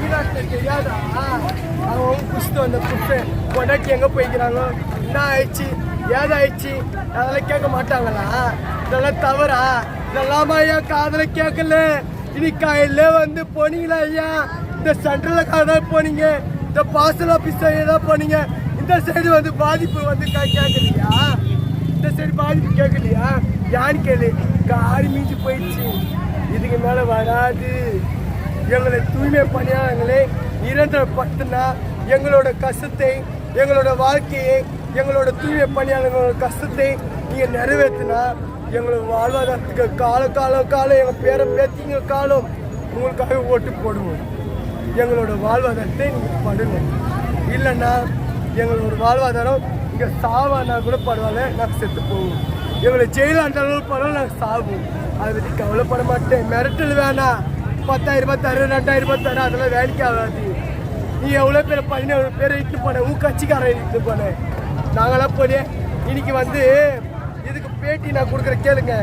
தமிழ்நாட்டில் தெரியாதா அவங்க குஸ்து வந்த குஸ்து கொண்டாட்டி எங்கே போய்க்கிறாங்க என்ன ஆயிடுச்சு ஏதாயிடுச்சு அதெல்லாம் கேட்க மாட்டாங்களா இதெல்லாம் தவறா இதெல்லாமா ஐயா காதல கேட்கல இனி காலையில வந்து போனீங்களா ஐயா இந்த சென்ட்ரல் காதான் போனீங்க இந்த பார்சல் ஆஃபீஸ் தான் போனீங்க இந்த சைடு வந்து பாதிப்பு வந்து கேட்கலையா இந்த சைடு பாதிப்பு கேட்கலையா யான்னு கேளு காரி மீஞ்சி போயிடுச்சு இதுக்கு மேலே வராது எங்களை தூய்மை பணியாளர்களே நிரந்தரப்படுத்தினா எங்களோட கஷ்டத்தை எங்களோட வாழ்க்கையை எங்களோட தூய்மை பணியாளர்களோட கஷ்டத்தை நீங்கள் நிறைவேற்றினா எங்களோட வாழ்வாதாரத்துக்கு கால காலம் காலம் எங்கள் பேரை பேத்திங்க காலம் உங்களுக்காக ஓட்டு போடுவோம். எங்களோட வாழ்வாதாரத்தை நீங்கள் படுங்க. இல்லைன்னா எங்களோட வாழ்வாதாரம் இங்கே சாவானா கூட பரவாயில்ல நாங்கள் செத்து போவோம். எங்களை ஜெயிலாண்டாலும் பரவாயில்ல நாங்கள் சாவோம். அதை பற்றி கவலைப்பட மாட்டேன். மிரட்டல் வேணாம். பத்தாயிரம் ரூபாய் தரேன் ரெண்டாயிரம் ரூபாய் தரேன் அதெல்லாம் வேலைக்கு ஆகாது. நீ எவ்வளோ பேர் பதினேழு பேரை இட்டு போன? உன் கட்சிக்காரன் இட்டு போன? நாங்களாம் போய் இன்னைக்கு வந்து இதுக்கு பேட்டி நான் கொடுக்குற கேளுங்க.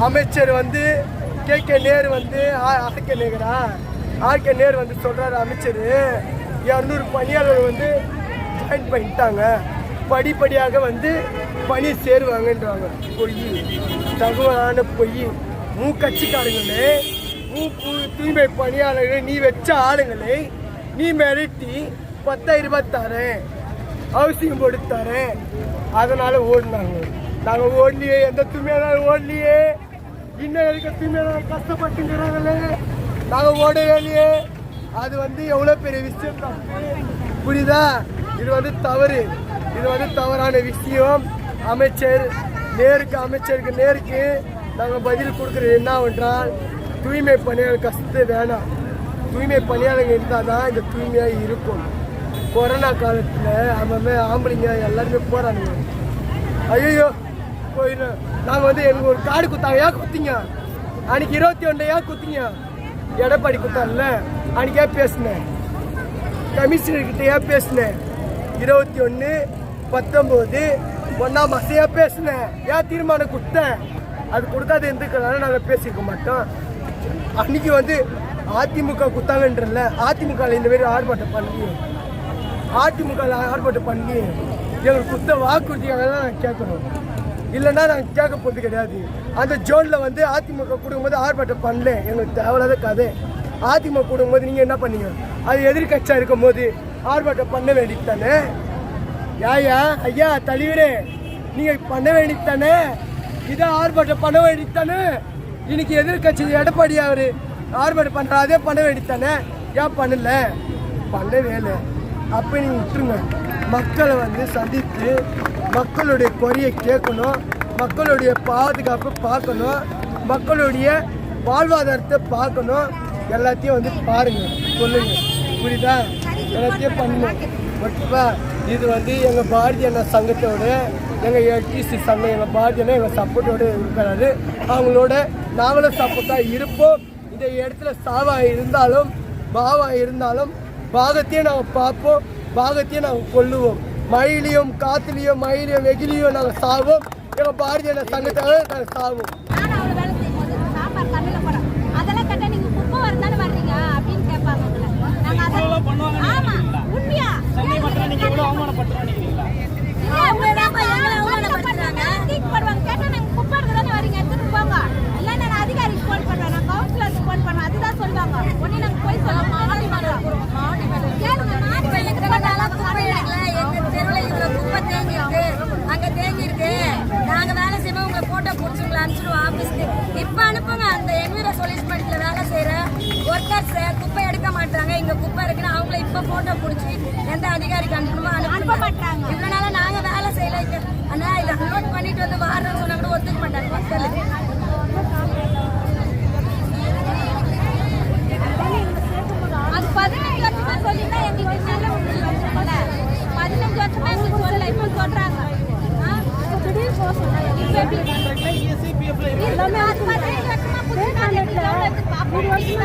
அமைச்சர் வந்து கே. கே. நேரு வந்து ஆர்கே நேகரா ஆர்கே நேரு வந்து சொல்கிறார் அமைச்சர். இரநூறு பணியாளர் வந்து ஜாயின் பண்ணிட்டாங்க. படிப்படியாக வந்து பணி சேருவாங்கன்றாங்க. பொய். தகவலான பொய். மூ நீ தூய்மை பணியாளர்கள் நீ வச்ச ஆளுங்களை நீ மிரட்டி பத்தாயிரம் ரூபாய் தரேன். ஹவுசிங் போட்டு தரேன். அதனால ஓடினாங்க. நாங்கள் ஓடலையே எந்த தூய்மையான ஓடலையே? இன்னும் இருக்க தூய்மையான கஷ்டப்பட்டுங்கிறாங்களே? நாங்கள் ஓடவே இல்லையே. அது வந்து எவ்வளோ பெரிய விஷயம் தான். புரியுதா? இது வந்து தவறு. இது வந்து தவறான விஷயம். அமைச்சர் நேருக்கு அமைச்சருக்கு நேருக்கு நாங்கள் பதில் கொடுக்குறது என்னவென்றால் தூய்மை பணியாளர் கஷ்டத்தை வேணாம். தூய்மை பணியாளர்கள் இருந்தால் தான் இந்த தூய்மையாக இருக்கும். கொரோனா காலத்தில் அவன் ஆம்பளைங்க எல்லாருமே போகிறானுங்க ஐயோ போயிடும் நாங்கள் வந்து எனக்கு ஒரு காடு குத்தாங்க ஏன் குத்திங்க? அன்னைக்கு இருபத்தி ஒன்று ஏன் குத்திங்க? எடப்பாடி குத்தான்ல அன்னைக்கு ஏன் பேசினேன்? கமிஷனர்கிட்ட ஏன் பேசினேன்? இருபத்தி ஒன்று பத்தொம்போது ஒன்றாம் மாதம் ஏன் பேசினேன்? ஏன் தீர்மானம் கொடுத்தேன் அது கொடுக்காத இருந்துக்கிறனால நாங்கள் பேசிக்க மாட்டோம். அன்னைக்கு வந்து அதிமுக குத்தாங்கன்றல அதிமுக இந்த மாதிரி ஆர்ப்பாட்டம் பண்ணி அதிமுக ஆர்ப்பாட்டம் பண்ணி எங்களுக்கு குத்த வாக்குறுதியாக தான் நாங்கள் கேட்கணும். இல்லைன்னா நாங்கள் கேட்க போகிறது கிடையாது. அந்த ஜோனில் வந்து அதிமுக கொடுக்கும்போது ஆர்ப்பாட்டம் பண்ணல. எங்களுக்கு தேவையில்லாத கதை. அதிமுக கொடுக்கும்போது நீங்கள் என்ன பண்ணீங்க? அது எதிர்கட்சியாக இருக்கும் போது ஆர்ப்பாட்டம் பண்ண வேண்டியது தானே யாயா ஐயா தலைவரே நீங்கள் பண்ண வேண்டியது தானே இதை ஆர்ப்பாட்டம் பண்ண வேண்டியது தானே இன்னைக்கு எதிர்கட்சி எடப்பாடி அவர் ஆர்ப்பாட்டம் பண்ணுற அதே பண்ண வேண்டியது தானே ஏன் பண்ணல? பண்ணவே இல்லை. அப்போ நீங்கள் விட்டுருங்க. மக்களை வந்து சந்தித்து மக்களுடைய குறையை கேட்கணும். மக்களுடைய பாதுகாப்பை பார்க்கணும். மக்களுடைய வாழ்வாதாரத்தை பார்க்கணும். எல்லாத்தையும் வந்து பாருங்க. சொல்லுங்க. புரியுதா? எல்லாத்தையும் பண்ணணும் ஓகேவா இது வந்து எங்கள் பாரதிய அண்ணா சங்கத்தோட எங்கள் எல்டிசி சங்கம் எங்கள் பாரதிய அண்ணா எங்கள் சப்போர்ட்டோட இருக்கிறாரு. அவங்களோட நாங்களும் சப்போர்ட்டாக இருப்போம். இந்த இடத்துல சாவாக இருந்தாலும் பாவா இருந்தாலும் பாகத்தையும் நாங்கள் பார்ப்போம். பாகத்தையும் நாங்கள் கொள்ளுவோம் மயிலையும் காற்றுலையும் மயிலையும் வெகிலையும் நாங்கள் சாவோம். எங்கள் பாரதிய அண்ணா நாங்கள் சாவோம் நானும் அவ்வளவு வேலை செய்யும்போது சாம்பார் தமிழ்ல போடும் அதெல்லாம் கேட்டா நீங்க குப்பை வரதானே வர்றீங்க அப்படின்னு கேட்பாங்க உங்களை நாங்க அதை ஆமா உண்மையா நீங்க எவ்வளவு அவமானப்படுத்துறோம் நினைக்கிறீங்களா இல்ல, உண்மைதான்ப்பா, எங்களை அவமானப்படுத்துறாங்க. தூக்கி போடுவாங்க. கேட்டா நாங்க குப்பை எடுக்க தானே வர்றீங்க, எடுத்துட்டு போங்க. இல்ல, நான் அதிகாரிக்கு phone பண்றேன், நான் கவுன்சிலருக்கு phone பண்ணுவேன். அதுதான் சொல்லுவாங்க. உடனே நாங்க போய் சொல்ல மாட்டோம். கேளுங்க, மாடி மேல இருக்கிற நாளா குப்பை எடுக்கல. எங்க தெருவுல இவ்வளவு குப்பை தேங்கி இருக்கு. அங்க தேங்கி இருக்கு. நாங்க வேலை செய்வோம் உங்க போட்டோ புடிச்சு உங்களை ஆபீஸ்க்கு இப்ப அனுப்புங்க அந்த என்விரோ சொல்யூஷன்மெண்ட்ல வேலை செய்யற ஒர்க்கர்ஸ் குப்பை எடுக்க மாட்டாங்க இங்க குப்பை இருக்குன்னு அவங்கள இப்ப போட்டோ புடிச்சு எந்த அதிகாரிக்கு அனுப்பணுமோ அனுப்ப மாட்டாங்க. இவ்வளவு நாளா நாங்க வேலை செய்யல இங்க. ஆனா இதை அன்லோட் பண்ணிட்டு வந்து வாரன்னு சொன்னா கூட ஒத்துக்க மாட்டாங்க மக்கள்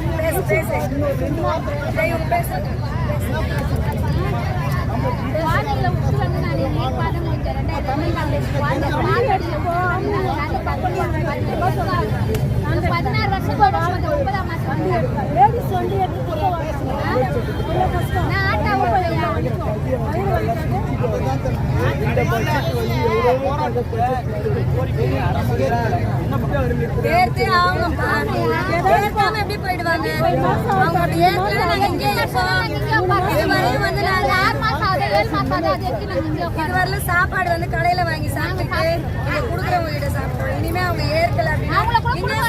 வாங்க, விட்டுட்டு வரலாம். வாடகையில விட்டு வந்து நான் நீர் பாடம் முடிச்சேன் ரெண்டாயிரத்தி பதினாறு வருஷம் போயிடும் ஒன்பதாம் மாசம் நான் ஆட்டோ இந்த பட்ஜெட் வந்து எவ்வளவோ அந்த பட்ஜெட் ஏத்தே ஆகணும்ப்பா ஏத்தாம எப்படி போயிடுவாங்க? அவங்க ஏத்துல நாங்க இங்கே இருக்கோம். இது வரையும் வந்து நாங்க ஆறு இது வரலும் சாப்பாடு வந்து கடையில வாங்கி சாப்பிட்டு இங்க குடுக்குறவங்க கிட்ட சாப்பிட்டோம். இனிமே அவங்க ஏற்கல அப்படின்னா